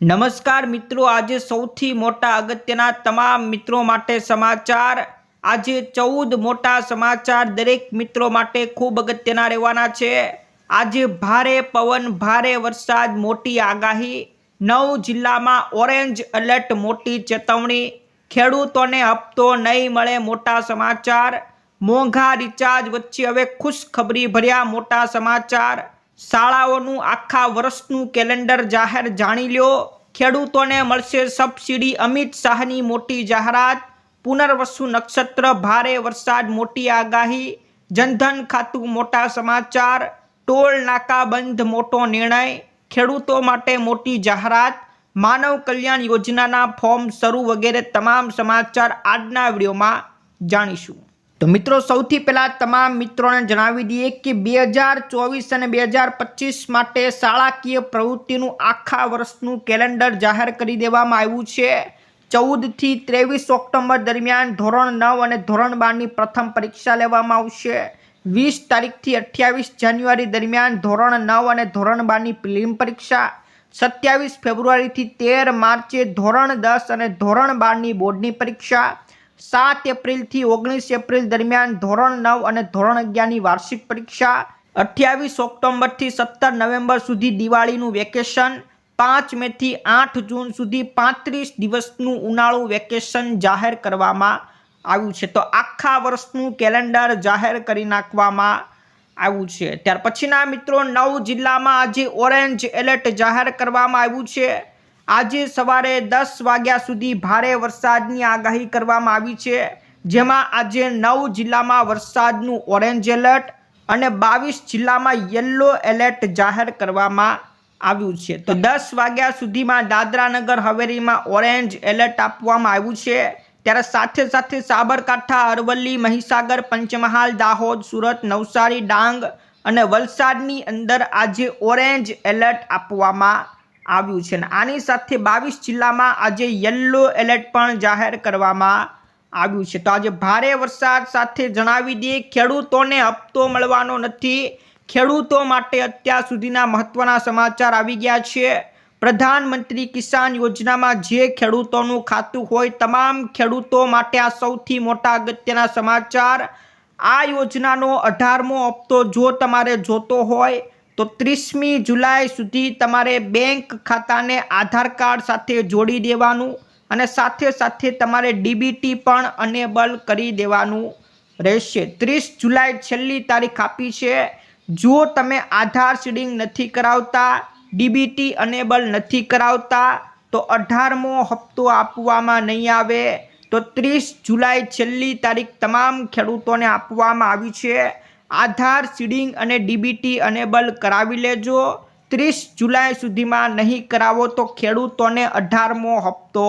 નમસ્કાર મિત્રો, આજે સૌથી મોટા અગત્યના તમામ મિત્રો માટે સમાચાર. આજે ચૌદ મોટા સમાચાર દરેક મિત્રો માટે ખૂબ અગત્યના રહેવાના છે. આજે ભારે પવન, ભારે વરસાદ, મોટી આગાહી, નવ જિલ્લામાં ઓરેન્જ એલર્ટ, મોટી ચેતવણી. ખેડૂતોને હપ્તો નહીં મળે મોટા સમાચાર. મોંઘા રિચાર્જ વચ્ચે હવે ખુશખબરી ભર્યા મોટા સમાચાર. શાળાઓનું આખા વર્ષનું કેલેન્ડર જાહેર જાણી લ્યો. ખેડૂતોને મળશે સબસિડી અમિત શાહની મોટી જાહેરાત. પુનર્વસુ નક્ષત્ર, ભારે વરસાદ, મોટી આગાહી. જનધન ખાતું મોટા સમાચાર. ટોલ નાકા બંધ, મોટો નિર્ણય. ખેડૂતો માટે મોટી જાહેરાત. માનવ કલ્યાણ યોજનાના ફોર્મ શરૂ વગેરે તમામ સમાચાર આજના વિડીયોમાં જાણીશું. તો મિત્રો, સૌથી પહેલાં તમામ મિત્રોને જણાવી દઈએ કે બે હજાર ચોવીસ અને બે હજાર પચીસ માટે શાળાકીય પ્રવૃત્તિનું આખા વર્ષનું કેલેન્ડર જાહેર કરી દેવામાં આવ્યું છે. ચૌદથી ત્રેવીસ ઓક્ટોબર દરમિયાન ધોરણ નવ અને ધોરણ બારની પ્રથમ પરીક્ષા લેવામાં આવશે. વીસ તારીખથી અઠ્યાવીસ જાન્યુઆરી દરમિયાન ધોરણ નવ અને ધોરણ બારની પ્રિલિમ પરીક્ષા. સત્યાવીસ ફેબ્રુઆરીથી તેર માર્ચે ધોરણ દસ અને ધોરણ બારની બોર્ડની પરીક્ષા. સાત એપ્રિલથી ઓગણીસ એપ્રિલ દરમિયાન ધોરણ નવ અને ધોરણ અગિયારની વાર્ષિક પરીક્ષા, અઠ્યાવીસ ઓક્ટોબરથી સત્તર નવેમ્બર સુધી દિવાળીનું વેકેશન, પાંચ મેથી આઠ જૂન સુધી પાંત્રીસ દિવસનું ઉનાળુ વેકેશન જાહેર કરવામાં આવ્યું છે. તો આખા વર્ષનું કેલેન્ડર જાહેર કરી નાખવામાં આવ્યું છે. ત્યાર પછીના મિત્રો, નવ જિલ્લામાં આજે ઓરેન્જ એલર્ટ જાહેર કરવામાં આવ્યું છે. આજે સવારે દસ વાગ્યા સુધી ભારે વરસાદની આગાહી કરવામાં આવી છે, જેમાં આજે નવ જિલ્લામાં વરસાદનું ઓરેન્જ એલર્ટ અને બાવીસ જિલ્લામાં યલો એલર્ટ જાહેર કરવામાં આવ્યું છે. તો દસ વાગ્યા સુધીમાં દાદરાનગર, હવેલીમાં ઓરેન્જ એલર્ટ આપવામાં આવ્યું છે. ત્યારે સાથે સાથે સાબરકાંઠા, અરવલ્લી, મહીસાગર, પંચમહાલ, દાહોદ, સુરત, નવસારી, ડાંગ અને વલસાડની અંદર આજે ઓરેન્જ એલર્ટ આપવામાં આવ્યું છે. અને આની સાથે બાવીસ જિલ્લામાં આજે યલો એલર્ટ પણ જાહેર કરવામાં આવ્યું છે. તો આજે ભારે વરસાદ સાથે જણાવી દઈએ, ખેડૂતોને હપ્તો મળવાનો નથી. ખેડૂતો માટે અત્યાર સુધીના મહત્વના સમાચાર આવી ગયા છે. પ્રધાનમંત્રી કિસાન યોજનામાં જે ખેડૂતોનું ખાતું હોય, તમામ ખેડૂતો માટે આ સૌથી મોટા અગત્યના સમાચાર. આ યોજનાનો અઢારમો હપ્તો જો તમારે જોતો હોય તો ત્રીસમી જુલાઈ સુધી તમારે બેંક ખાતાને આધાર કાર્ડ સાથે જોડી દેવાનું અને સાથે સાથે તમારે ડીબીટી પણ અનેબલ કરી દેવાનું રહેશે. ત્રીસ જુલાઈ છેલ્લી તારીખ આપી છે. જો તમે આધાર સીડિંગ નથી કરાવતા, ડીબીટી અનેબલ નથી કરાવતા, તો અઢારમો હપ્તો આપવામાં નહીં આવે. તો ત્રીસ જુલાઈ છેલ્લી તારીખ તમામ ખેડૂતોને આપવામાં આવી છે. આધાર, સીડિંગ અને ડીબીટી અનેબલ કરાવી લેજો. ત્રીસ જુલાઈ સુધીમાં નહીં કરાવો તો ખેડૂતોને અઢારમો હપ્તો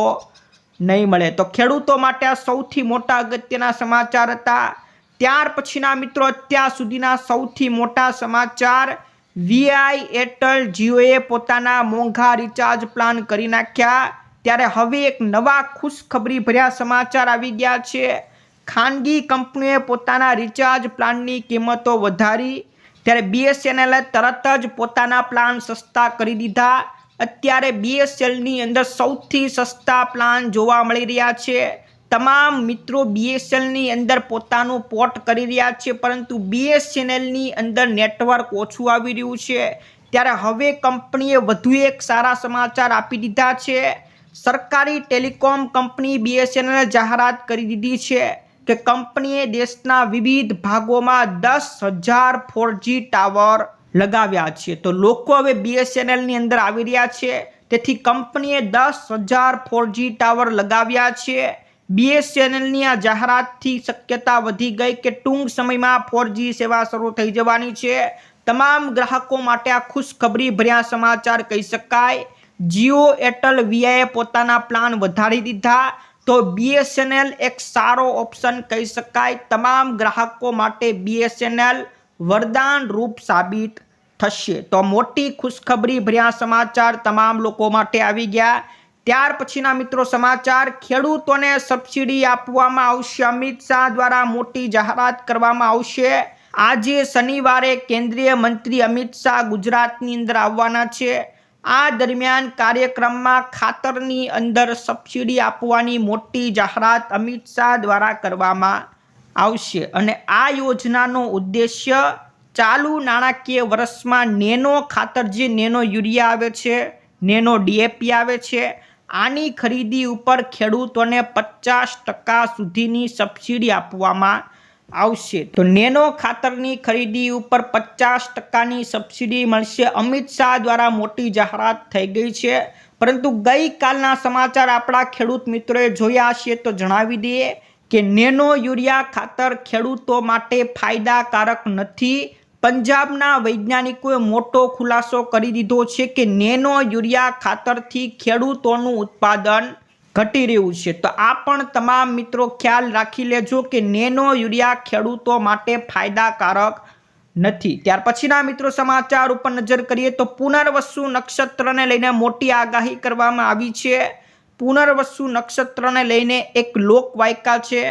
નહીં મળે. તો ખેડૂતો માટે આ સૌથી મોટા અગત્યના સમાચાર હતા. ત્યાર પછીના મિત્રો, અત્યાર સુધીના સૌથી મોટા સમાચાર વીઆઈ એરટેલ જીઓએ પોતાના મોંઘા રિચાર્જ પ્લાન કરી નાખ્યા. ત્યારે હવે એક નવા ખુશખબરી ભર્યા સમાચાર આવી ગયા છે. ખાનગી કંપનીઓએ પોતાના રિચાર્જ પ્લાનની કિંમતો વધારી. ત્યારે બીએસએનએલે તરત જ પોતાના પ્લાન સસ્તા કરી દીધા. અત્યારે બીએસએલની અંદર સૌથી સસ્તા પ્લાન જોવા મળી રહ્યા છે. તમામ મિત્રો બીએસએલની અંદર પોતાનું પોર્ટ કરી રહ્યા છે, પરંતુ બીએસએનએલની અંદર નેટવર્ક ઓછું આવી રહ્યું છે. ત્યારે હવે કંપનીએ વધુ એક સારા સમાચાર આપી દીધા છે. સરકારી ટેલિકોમ કંપની બીએસએનએલ જાહેરાત કરી દીધી છે. કે કંપનીએ દેશના વિવિધ ભાગોમાં દસ હજાર ફોરજી ટાવર લગાવ્યા છે. તો લોકો હવે બીએસએનએલની અંદર આવી રહ્યા છે. તેથી કંપનીએ દસ હજાર ફોરજી ટાવર લગાવ્યા છે. બીએસએનએલની આ જાહેરાતથી શક્યતા વધી ગઈ કે ટૂંક સમયમાં ફોરજી સેવા શરૂ થઈ જવાની છે. તમામ ગ્રાહકો માટે આ ખુશખબરી ભર્યા સમાચાર કહી શકાય. જીઓ એરટેલ વીઆઈએ પોતાના પ્લાન વધારી દીધા. તો બીએસએનએલ એક સારો ઓપ્શન કહી શકાય. તમામ ગ્રાહકો માટે બીએસએનએલ વરદાન રૂપ સાબિત થશે. તો મોટી ખુશખબરી ભર્યા સમાચાર તમામ લોકો માટે આવી ગયા. ત્યાર પછીના મિત્રો સમાચાર, ખેડૂતોને સબસિડી આપવામાં આવશે. અમિત શાહ દ્વારા મોટી જાહેરાત કરવામાં આવશે. આજે શનિવારે કેન્દ્રીય મંત્રી અમિત શાહ ગુજરાતની અંદર આવવાના છે. આ દરમિયાન કાર્યક્રમમાં ખાતરની અંદર સબસિડી આપવાની મોટી જાહેરાત અમિત શાહ દ્વારા કરવામાં આવશે અને આ યોજનાનો ઉદ્દેશ્ય ચાલુ નાણાકીય વર્ષમાં નેનો ખાતર જે નેનો યુરિયા આવે છે, નેનો ડીએપી આવે છે. આની ખરીદી ઉપર ખેડૂતોને પચાસ ટકા સુધીની સબસિડી આપવામાં આવશે. તો નેનો ખાતરની ખરીદી ઉપર પચાસ ટકાની સબસિડી મળશે. અમિત શાહ દ્વારા મોટી જાહેરાત થઈ ગઈ છે. પરંતુ ગઈકાલના સમાચાર આપણા ખેડૂત મિત્રોએ જોયા હશે તો જણાવી દઈએ કે નેનો યુરિયા ખાતર ખેડૂતો માટે ફાયદાકારક નથી. પંજાબના વૈજ્ઞાનિકોએ મોટો ખુલાસો કરી દીધો છે કે નેનો યુરિયા ખાતરથી ખેડૂતોનું ઉત્પાદન ઘટી રહ્યું છે. તો આ પણ તમામ મિત્રો ખ્યાલ રાખી લેજો કે નેનો યુરિયા ખેડૂતો માટે ફાયદાકારક નથી. ત્યાર પછીના મિત્રો સમાચાર ઉપર નજર કરીએ તો પુનર્વસુ નક્ષત્રને લઈને મોટી આગાહી કરવામાં આવી છે. પુનર્વસુ નક્ષત્રને લઈને એક લોકવાયકા છે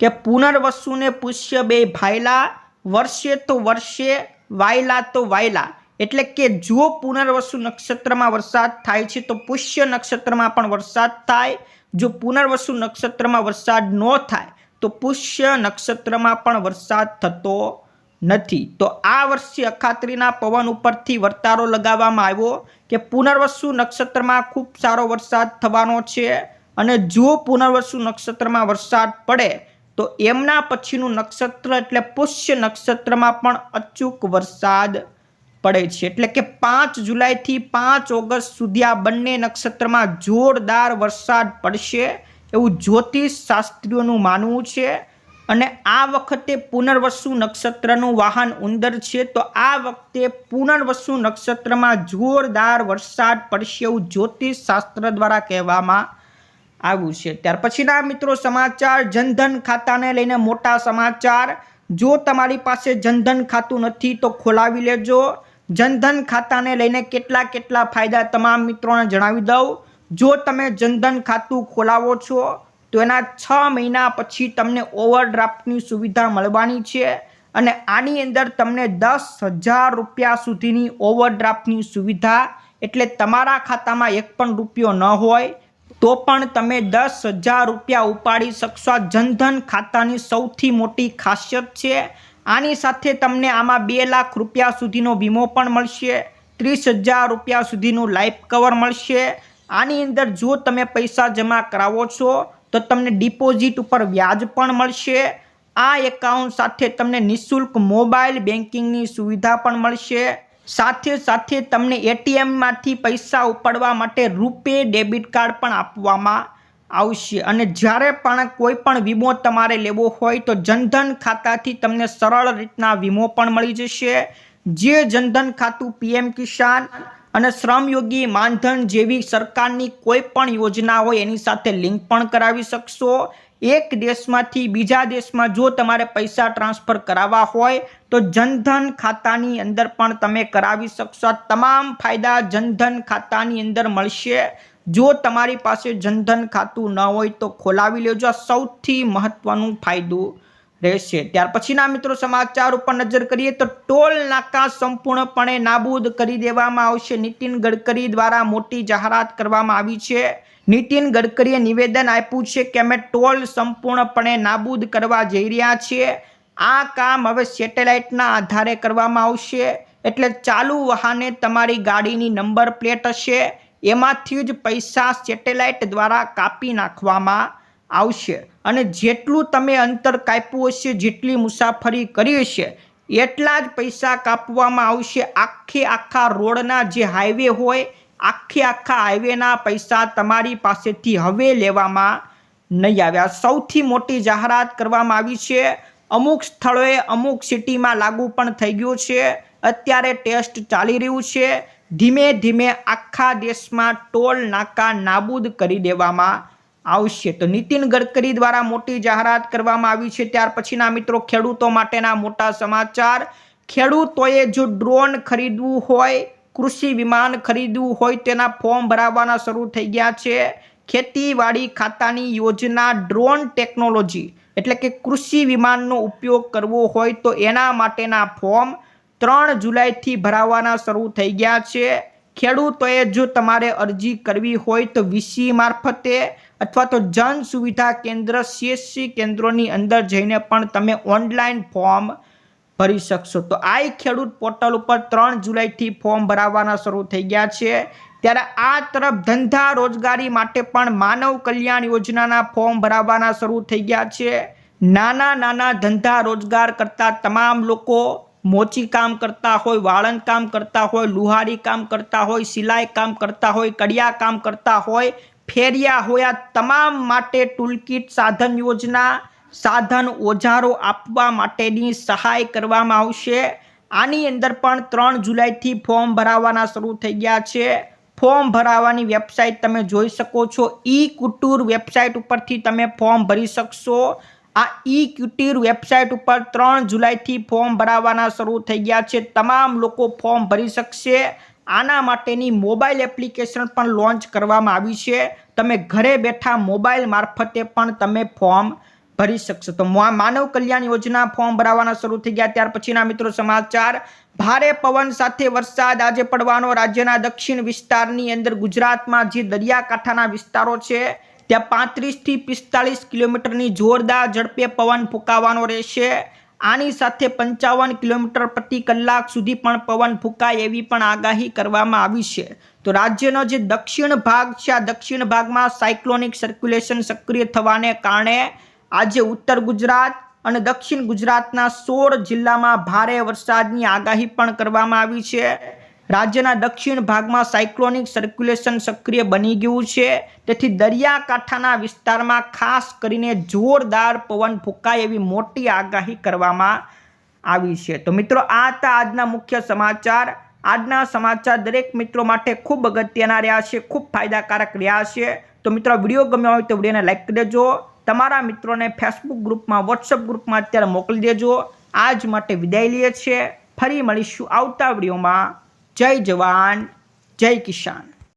કે પુનર્વસુને પુષ્ય બે ભાયલા, વર્ષે તો વર્ષે, વાયલા તો વાયલા. એટલે કે જો પુનર્વસુ નક્ષત્રમાં વરસાદ થાય છે, તો પુષ્ય નક્ષત્રમાં પણ વરસાદ થાય. જો પુનર્વસુ નક્ષત્રમાં વરસાદ ન થાય, તો પુષ્ય નક્ષત્રમાં પણ વરસાદ થતો નથી. તો આ વર્ષે અખાત્રીના પવન ઉપરથી વર્તારો લગાવવામાં આવ્યો કે પુનર્વસુ નક્ષત્રમાં ખૂબ સારો વરસાદ થવાનો છે અને જો પુનર્વસુ નક્ષત્રમાં વરસાદ પડે, તો એમના પછીનું નક્ષત્ર એટલે પુષ્ય નક્ષત્રમાં પણ અચૂક વરસાદ પડે છે. એટલે કે પાંચ જુલાઈથી પાંચ ઓગસ્ટ સુધી આ બંને નક્ષત્રમાં જોરદાર વરસાદ પડશે એવું જ્યોતિષ શાસ્ત્રીઓનું માનવું છે. અને આ વખતે પુનર્વસુ નક્ષત્રનું વાહન ઉંદર છે. તો આ વખતે પુનર્વસુ નક્ષત્રમાં જોરદાર વરસાદ પડશે એવું જ્યોતિષ શાસ્ત્ર દ્વારા કહેવામાં આવ્યું છે. ત્યાર પછીના મિત્રો સમાચાર, જનધન ખાતાને લઈને મોટા સમાચાર. જો તમારી પાસે જનધન ખાતું નથી તો ખોલાવી લેજો. જનધન ખાતાને લઈને કેટલા કેટલા ફાયદા તમામ મિત્રોને જણાવી દઉં. જો તમે જનધન ખાતું ખોલાવો છો, તો એના છ મહિના પછી તમને ઓવરડ્રાફ્ટની સુવિધા મળવાની છે અને આની અંદર તમને દસ હજાર રૂપિયા સુધીની ઓવરડ્રાફ્ટની સુવિધા, એટલે તમારા ખાતામાં એક પણ રૂપિયો ન હોય, તો પણ તમે દસ હજાર રૂપિયા ઉપાડી શકશો. જનધન ખાતાની સૌથી મોટી ખાસિયત છે આની સાથે તમને આમાં બે લાખ રૂપિયા સુધીનો વીમો પણ મળશે, ત્રીસ હજાર રૂપિયા સુધીનું લાઈફ કવર મળશે. આની અંદર જો તમે પૈસા જમા કરાવો છો, તો તમને ડિપોઝિટ ઉપર વ્યાજ પણ મળશે. આ એકાઉન્ટ સાથે તમને નિઃશુલ્ક મોબાઈલ બેન્કિંગની સુવિધા પણ મળશે. સાથે સાથે તમને એટીએમમાંથી પૈસા ઉપાડવા માટે રૂપે ડેબિટ કાર્ડ પણ આપવામાં આવશે. અને જ્યારે પણ કોઈ પણ વીમો તમારે લેવો હોય તો જનધન ખાતાથી તમને સરળ રીતના વીમો પણ મળી જશે. જે જનધન ખાતું પીએમ કિસાન અને શ્રમયોગી માનધન જેવી સરકારની કોઈ પણ યોજના હોય એની સાથે લિંક પણ કરાવી શકશો. એક દેશમાંથી બીજા દેશમાં જો તમારે પૈસા ટ્રાન્સફર કરાવવા હોય તો જનધન ખાતાની અંદર પણ તમે કરાવી શકશો. તમામ ફાયદા જનધન ખાતાની અંદર મળશે. જો તમારી પાસે જનધન ખાતું ન હોય તો ખોલાવી લેજો. સૌથી મહત્વનું ફાયદો રહેશે. ત્યાર પછીના મિત્રો સમાચાર ઉપર નજર કરીએ તો ટોલ નાકા સંપૂર્ણપણે નાબૂદ કરી દેવામાં આવશે. નીતિન ગડકરી દ્વારા મોટી જાહેરાત કરવામાં આવી છે. નીતિન ગડકરીએ નિવેદન આપ્યું છે કે અમે ટોલ સંપૂર્ણપણે નાબૂદ કરવા જઈ રહ્યા છીએ. આ કામ હવે સેટેલાઇટના આધારે કરવામાં આવશે. એટલે ચાલુ વાહને તમારી ગાડીની નંબર પ્લેટ હશે. એમાંથી જ પૈસા સેટેલાઇટ દ્વારા કાપી નાખવામાં આવશે. અને જેટલું તમે અંતર કાપ્યું હશે, જેટલી મુસાફરી કરી હશે, એટલા જ પૈસા કાપવામાં આવશે. આખે આખા રોડના જે હાઈવે હોય, આખે આખા હાઈવેના પૈસા તમારી પાસેથી હવે લેવામાં નહીં આવ્યા. સૌથી મોટી જાહેરાત કરવામાં આવી છે, અમુક સ્થળોએ અમુક સિટીમાં લાગુ પણ થઈ ગયું છે. અત્યારે ટેસ્ટ ચાલી રહ્યું છે. ધીમે ધીમે આખા દેશમાં ટોલ નાકા નાબૂદ કરી દેવામાં આવશે. તો નીતિન ગડકરી દ્વારા મોટી જાહેરાત કરવામાં આવી છે. ત્યાર પછીના મિત્રો, ખેડૂતો માટેના મોટા સમાચાર. ખેડૂતોએ જો ડ્રોન ખરીદવું હોય, કૃષિ વિમાન ખરીદવું હોય, તેના ફોર્મ ભરાવવાના શરૂ થઈ ગયા છે. ખેતીવાડી ખાતાની યોજના ડ્રોન ટેકનોલોજી, એટલે કે કૃષિ વિમાનનો ઉપયોગ કરવો હોય, તો એના માટેના ફોર્મ ત્રણ જુલાઈથી ભરાવવાના શરૂ થઈ ગયા છે. ખેડૂતોએ જો તમારે અરજી કરવી હોય તો વીસી મારફતે અથવા તો જન સુવિધા કેન્દ્ર સીએસસી કેન્દ્રોની અંદર જઈને પણ તમે ઓનલાઈન ફોર્મ ભરી શકશો. તો આ ખેડૂત પોર્ટલ ઉપર ત્રણ જુલાઈથી ફોર્મ ભરાવાના શરૂ થઈ ગયા છે. ત્યારે આ તરફ ધંધા રોજગારી માટે પણ માનવ કલ્યાણ યોજનાના ફોર્મ ભરાવાના શરૂ થઈ ગયા છે. નાના નાના ધંધા રોજગાર કરતા તમામ લોકો મોચી કામ કરતા હોય, વાળંદ કામ કરતા હોય, લુહારી કામ કરતા હોય, સિલાઈ કામ કરતા હોય, કડિયા કામ કરતા હોય, ફેરિયા હોય તમામ માટે ટૂલકીટ સાધન યોજના, સાધન ઓજારો આપવા માટેની સહાય કરવામાં આવશે. આની અંદર પણ ત્રણ જુલાઈથી ફોર્મ ભરાવાના શરૂ થઈ ગયા છે. ફોર્મ ભરાવાની વેબસાઇટ તમે જોઈ શકો છો. ઈ કુટુર વેબસાઇટ ઉપરથી તમે ફોર્મ ભરી શકશો. આ ઈ ક્યુટીર વેબસાઇટ ઉપર ત્રણ જુલાઈથી ફોર્મ ભરાવાના શરૂ થઈ ગયા છે. તમામ લોકો ફોર્મ ભરી શકશે. આના માટેની મોબાઈલ એપ્લિકેશન પણ લોન્ચ કરવામાં આવી છે. તમે ઘરે બેઠા મોબાઈલ મારફતે પણ તમે ફોર્મ ભરી શકશો. તો માનવ કલ્યાણ યોજના ફોર્મ ભરાવાના શરૂ થઈ ગયા. ત્યાર પછીના મિત્રો સમાચાર. ભારે પવન સાથે વરસાદ આજે પડવાનો. રાજ્યના દક્ષિણ વિસ્તારની અંદર ગુજરાતમાં જે દરિયાકાંઠાના વિસ્તારો છે ત્યાં પાંત્રીસથી પિસ્તાળીસ કિલોમીટરની જોરદાર ઝડપે પવન ફૂંકાવાનો રહેશે. આની સાથે પંચાવન કિલોમીટર પ્રતિ કલાક સુધી પણ પવન ફૂંકાય એવી પણ આગાહી કરવામાં આવી છે. તો રાજ્યનો જે દક્ષિણ ભાગ છે, આ દક્ષિણ ભાગમાં સાયક્લોનિક સર્ક્યુલેશન સક્રિય થવાને કારણે આજે ઉત્તર ગુજરાત અને દક્ષિણ ગુજરાતના સોળ જિલ્લામાં ભારે વરસાદની આગાહી પણ કરવામાં આવી છે. રાજ્યના દક્ષિણ ભાગમાં સાયક્લોનિક સર્ક્યુલેશન સક્રિય બની ગયું છે. તેથી દરિયાકાંઠાના વિસ્તારમાં ખાસ કરીને જોરદાર પવન ફૂંકાય એવી મોટી આગાહી કરવામાં આવી છે. તો મિત્રો, આ હતા આજના મુખ્ય સમાચાર. આજના સમાચાર દરેક મિત્રો માટે ખૂબ અગત્યના રહ્યા છે, ખૂબ ફાયદાકારક રહ્યા છે. તો મિત્રો વીડિયો ગમ્યો હોય તો વિડીયોને લાઈક કરી દેજો. તમારા મિત્રોને ફેસબુક ગ્રુપમાં વોટ્સઅપ ગ્રુપમાં અત્યારે મોકલી દેજો. આજ માટે વિદાય લઈએ છીએ. ફરી મળીશું આવતા વિડીયોમાં. જય જવાન જય કિસાન.